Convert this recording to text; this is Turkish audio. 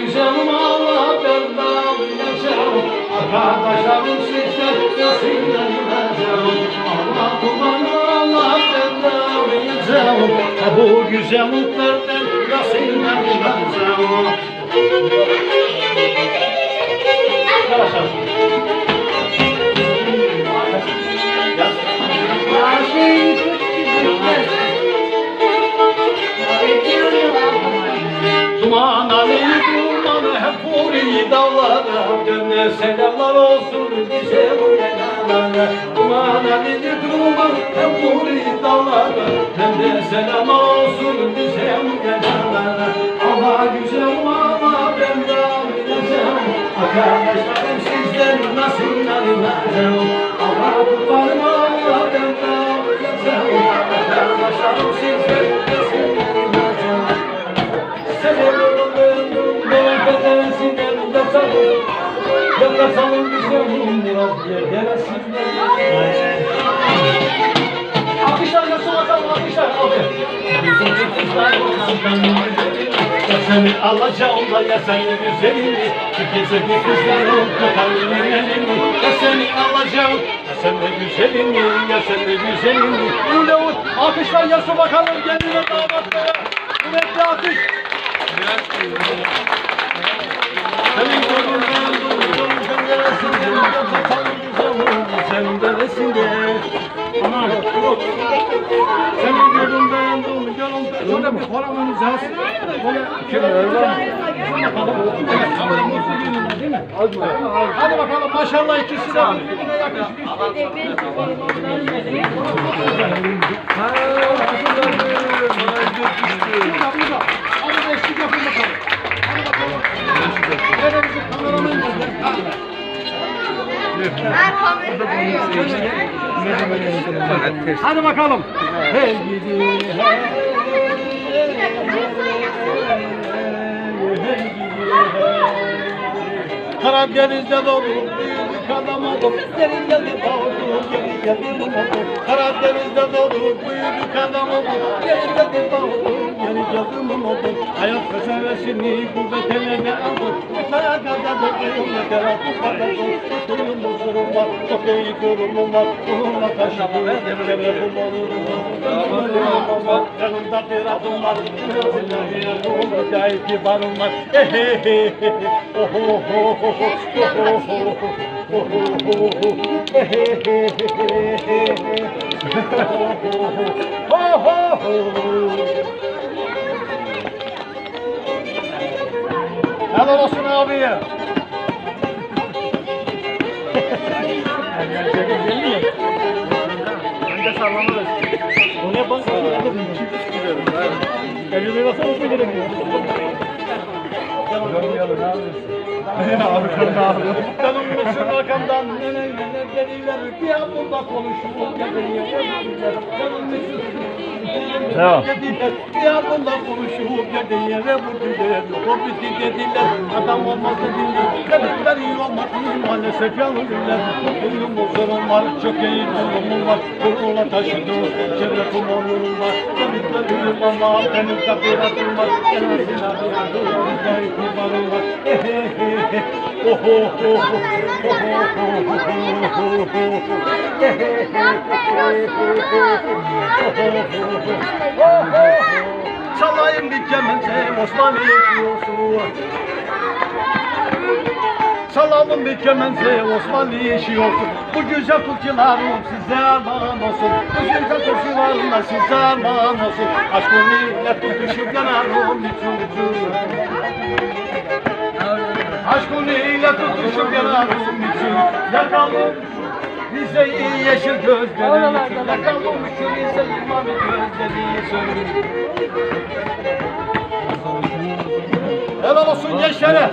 güzelim Allah ben dağılacağım Arkadaşlarım sizler nasıl Allah kullanır Allah ben dağılacağım Bu güzelliklerden nasıl inanacağım Duman Ali duman hep vuri dağlara Dönme selamlar olsun bize bu gelenlere Duman Ali duman hep vuri dağlara Dönme selam olsun bize bu gelenlere Allah güzel bileceğim Arkadaşlarım sizden nasıl inanacağım Allah kurbanım bileceğim Arkadaşlarım sizden nasıl ben ben bedesinden de sanırım Ben de sanırım güzelim Rabbiye gelesinden Alkışlar. Nasıl bakalım alkışlar. Abi Ya seni alacağım da ya seni güzelini bir kızların tutar elini Ya seni alacağım ya seni güzelini Ya seni güzelini Ule alkışlar yası bakalım kendine damatlara Kuvvetli alkış senin gönlünden Şöyle bir koramanız az değil mi? Hadi bakalım maşallah ikisi de birbirine yakışmış burada Hadi beşlik yapın bakalım Hadi bakalım Nerede bizim kameraman nerede? Hadi bakalım. Hey gidi hey. Karadeniz'de doğdum, büyüdük adam oldum. Gelin geldi doğdum, gelin geldi oldum. Karadeniz'de doğdum, büyüdük adam oldum. Gelin geldi doğdum, gelin geldi oldum. Hayat meselesini gurbet eline aldım. Mesela kadar da ne kadar bu kadar da Suyum huzurum var, çok iyi durumum var. Bununla taşıdım, bulurum var. Yanımda bir adım var, bir adım var. Acayip bir barım var. Ehehehe, oh oh oh oh Helal olsun abiye. Önce sallanırız. O ne bak? Elini nasıl olsa gerekiyor. Abi. abi kanka abi. Canım meşhur arkamdan neler neler deliler bir an burada konuşuyor geliyor. Canım meşhur Devam. dediler bir an burada bu dediler o dediler adam olmaz dediler dedikler iyi olmaz iyi maalesef yanılırlar Benim huzurum var çok iyi durumum var Kurula taşıdım şerefim onurum var adım var Gayet kurbanım var Oh oh oh Çalayım bir kemençe Osmanlı yaşıyorsun Çalalım bir kemençe Osmanlı yaşıyorsun Bu güzel türkülerim size armağan olsun. Bu güzel size armağan olsun. Aşkın ile tutuşup yanarım bütün bütün Aşkın ile tutuşup yanarım için Yakalım Rize'yi yeşil gözleri. İçin Yakalım şu Rize'yi mavi gözleri. İçin Helal olsun gençlere